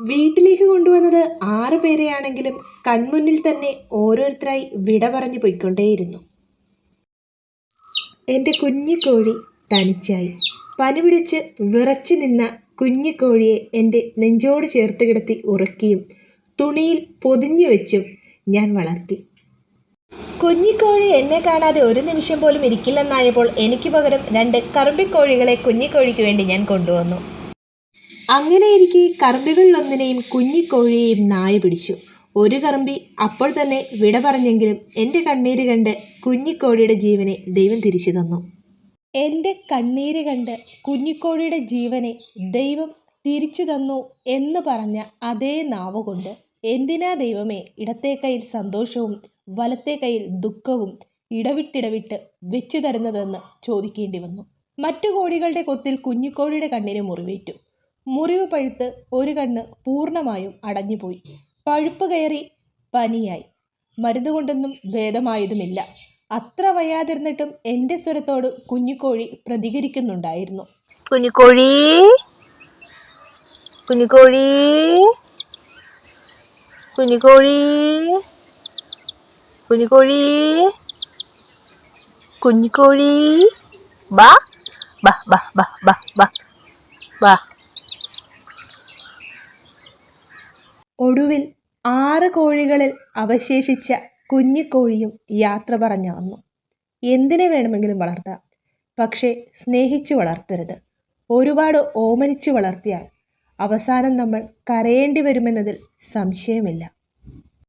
വീട്ടിലേക്ക് കൊണ്ടുവന്നത് ആറു പേരെയാണെങ്കിലും കൺമുന്നിൽ തന്നെ ഓരോരുത്തരായി വിട പറഞ്ഞു പോയിക്കൊണ്ടേയിരുന്നു. എന്റെ കുഞ്ഞിക്കോഴി തനിച്ചായി. പനി പിടിച്ച് വിറച്ചു നിന്ന കുഞ്ഞിക്കോഴിയെ എന്റെ നെഞ്ചോട് ചേർത്ത് കിടത്തി ഉറക്കിയും തുണിയിൽ പൊതിഞ്ഞു വെച്ചും ഞാൻ വളർത്തി. കുഞ്ഞിക്കോഴി എന്നെ കാണാതെ ഒരു നിമിഷം പോലും ഇരിക്കില്ലെന്നായപ്പോൾ എനിക്ക് പകരം രണ്ട് കറുമ്പിക്കോഴികളെ കുഞ്ഞിക്കോഴിക്ക് വേണ്ടി ഞാൻ കൊണ്ടുവന്നു. അങ്ങനെ കറമ്പികളിലൊന്നിനെയും കുഞ്ഞിക്കോഴിയെയും നായ പിടിച്ചു. ഒരു കറമ്പി അപ്പോൾ തന്നെ വിട പറഞ്ഞെങ്കിലും എന്റെ കണ്ണീര് കണ്ട് കുഞ്ഞിക്കോഴിയുടെ ജീവനെ ദൈവം തിരിച്ചു തന്നു. എന്റെ കണ്ണീര് കണ്ട് കുഞ്ഞിക്കോഴിയുടെ ജീവനെ ദൈവം തിരിച്ചു തന്നു എന്ന് പറഞ്ഞ അതേ നാവ് കൊണ്ട് എന്തിനാ ദൈവമേ ഇടത്തെ കയ്യിൽ സന്തോഷവും വലത്തെ കയ്യിൽ ദുഃഖവും ഇടവിട്ടിടവിട്ട് വെച്ചു തരുന്നതെന്ന് ചോദിക്കേണ്ടി വന്നു. മറ്റു കോഴികളുടെ കൊത്തിൽ കുഞ്ഞിക്കോഴിയുടെ കണ്ണിന് മുറിവേറ്റു. മുറിവ് പഴുത്ത് ഒരു കണ്ണ് പൂർണമായും അടഞ്ഞുപോയി. പഴുപ്പ് കയറി പനിയായി. മരുന്നുകൊണ്ടൊന്നും ഭേദമായതുമില്ല. അത്ര വയ്യാതിരുന്നിട്ടും എന്റെ സ്വരത്തോട് കുഞ്ഞിക്കോഴി പ്രതികരിക്കുന്നുണ്ടായിരുന്നു. കുഞ്ഞിക്കോഴി കുഞ്ഞിക്കോഴി കുഞ്ഞിക്കോഴി കുഞ്ഞിക്കോഴി കുഞ്ഞിക്കോഴി ബാ ബാ ബാ ബാ ബാ ബാ ഒടുവിൽ ആറ് കോഴികളിൽ അവശേഷിച്ച കുഞ്ഞിക്കോഴിയും യാത്ര പറഞ്ഞകന്നു എന്തിനെ വേണമെങ്കിലും വളർത്താം. പക്ഷേ സ്നേഹിച്ചു വളർത്തരുത്. ഒരുപാട് ഓമനിച്ചു വളർത്തിയാൽ അവസാനം നമ്മൾ കരയേണ്ടി വരുമെന്നതിൽ സംശയമില്ല.